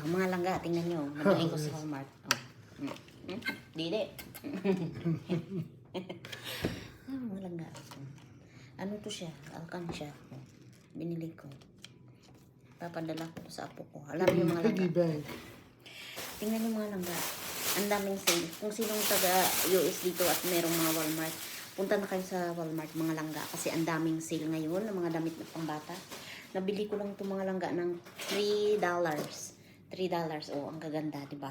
Ang mga langga, tingnan nyo. Nagaling ko sa Walmart. Oh. Mm. Mm. Dili. ah, mga langga. Ano to siya? Alkan siya. Oh. Binili ko. Papadala ko sa apo ko. Alam niyo mga langga. Piggy bank. Tingnan niyo mga langga. Ang daming sale. Kung sinong taga US dito at merong mga Walmart, punta na kayo sa Walmart mga langga kasi ang daming sale ngayon ng mga damit na pangbata. Nabili ko lang itong mga langga ng $3. $3. Oh, ang gaganda, di ba?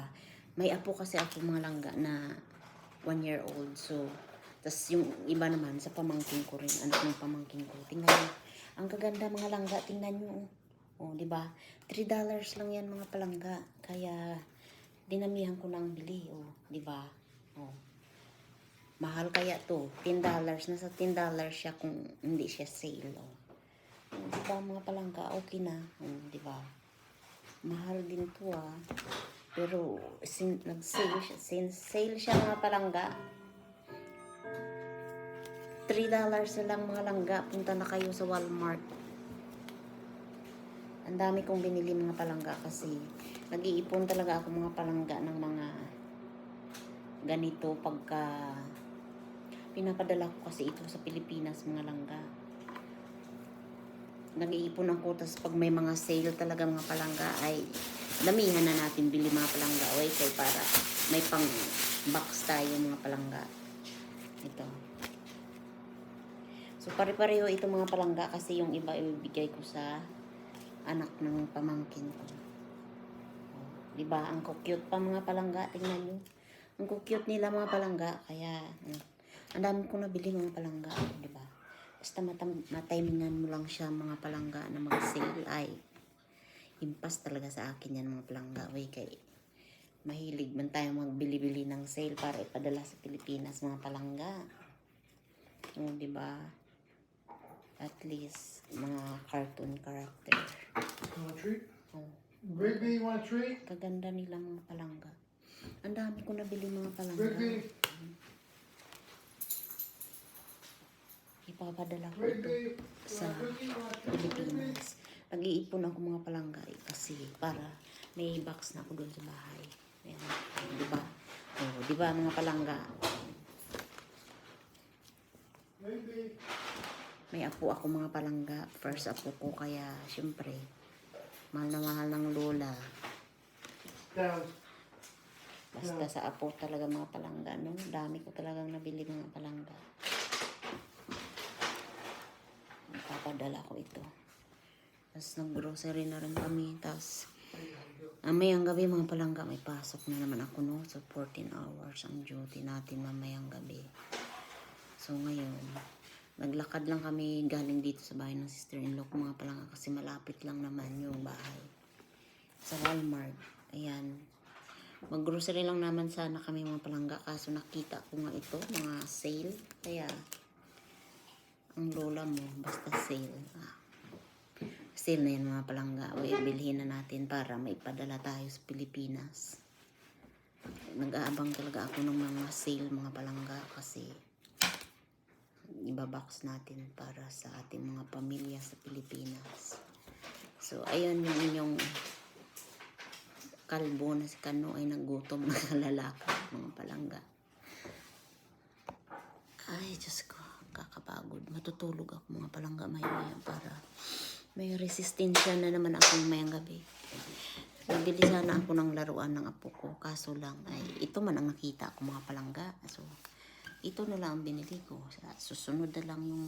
May apo kasi ako mga langga na one year old. So, tas yung iba naman sa pamangkin ko rin. Anak ng pamangkin ko. Tingnan niyo. Ang gaganda mga langga. Tingnan niyo. Oh, di ba? $3 lang yan mga palangga. Kaya, dinamihan ko ng bili. Oh, di ba? Oh. Mahal kaya to. $10. Nasa $10 siya kung hindi siya sale. Oh. Oh, di ba mga palangga? Okay na. Oh, di ba? Mahal din to ah. Pero sin, nag-sale siya. Sin, sale siya mga palangga. $3 na lang mga langga. Punta na kayo sa Walmart. Ang dami kong binili mga palangga kasi nag-iipon talaga ako mga palangga ng mga ganito pagka pinapadala ko kasi ito sa Pilipinas mga langga. Nag-iipon ako tapos pag may mga sale talaga mga palangga ay damihan na natin bili mga palangga. Okay, kay para may pang box tayo mga palangga. Ito. So pare-pareho ito mga palangga kasi yung iba ibibigay ko sa anak ng pamangkin ko. Oh, 'Di ba? Ang cute pa mga palangga, tingnan niyo. Ang cute nila mga palangga, kaya mm, ang dami ko nabili mga palangga? Basta matam matimingan mo lang siya mga palangga na mag-sale ay impas talaga sa akin yan mga palangga. Way kay mahilig man tayo magbili-bili ng sale para ipadala sa Pilipinas mga palangga. Oh, 'di ba? At least mga cartoon character. You want a treat? Oh. Rigby, you want a treat? Kaganda nilang mga palangga. Ang dami ko nabili mga palangga. Rigby, Ipapadala ko ito sa? Pilipinas. Nag-iipon ako mga palangga eh, kasi para may box na ako doon sa bahay. Ayan. Di ba? Oh, di ba mga palangga? May apo ako mga palangga. First apo ko kaya syempre mahal na mahal ng lola. Basta sa apo talaga mga palangga. No? Dami ko talagang nabili mga palangga. Papadala ko ito. Tapos nag-grocery na rin kami. Tapos mamayang gabi mga palangga may pasok na naman ako no. So 14 hours ang duty natin mamayang gabi. So ngayon, naglakad lang kami galing dito sa bahay ng sister-in-law ko mga palangga kasi malapit lang naman yung bahay. Sa Walmart. Ayan. Mag-grocery lang naman sana kami mga palangga kaso nakita ko nga ito, mga sale. Kaya, ang lola mo, basta sale. Ah. Sale na yan mga palangga. O bilhin na natin para maipadala tayo sa Pilipinas. Nag-aabang talaga ako ng mga sale mga palangga kasi ibabox natin para sa ating mga pamilya sa Pilipinas. So, ayun yung inyong kalbo na si Kano ay nagutom na lalaki, mga palangga. Ay, Diyos ko, kakapagod. Matutulog ako mga palangga maya para may resistensya na naman ako mayang gabi. Nabili sana ako ng laruan ng apo ko, kaso lang ay ito man ang nakita ko mga palangga. So, ito na lang ang binili ko. Susunod na lang yung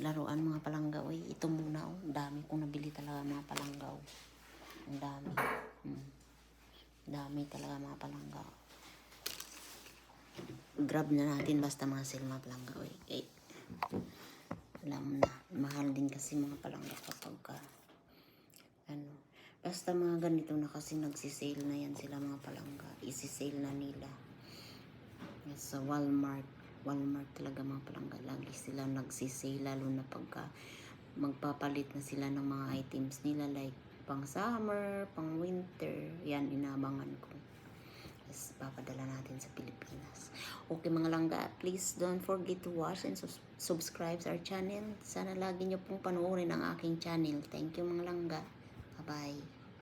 laruan mga palangga. Uy, ito muna. Oh. Dami kong nabili talaga mga palangga. Oh. Ang dami. Hmm. Dami talaga mga palangga. Grab na natin basta mga sale mga palangga. Uy, eh. Alam na. Mahal din kasi mga palangga kapag ka, ano. Basta mga ganito na kasi nagsisale na yan sila mga palangga. Isi-sale na nila. Sa Walmart. Walmart talaga mga palangga. Lagi sila nagsisale lalo na pagka magpapalit na sila ng mga items nila like pang summer, pang winter. Yan, inabangan ko. Yes, papadala natin sa Pilipinas. Okay mga langga, please don't forget to watch and sus- subscribe sa our channel. Sana lagi nyo pong panoorin ang aking channel. Thank you mga langga. Bye-bye.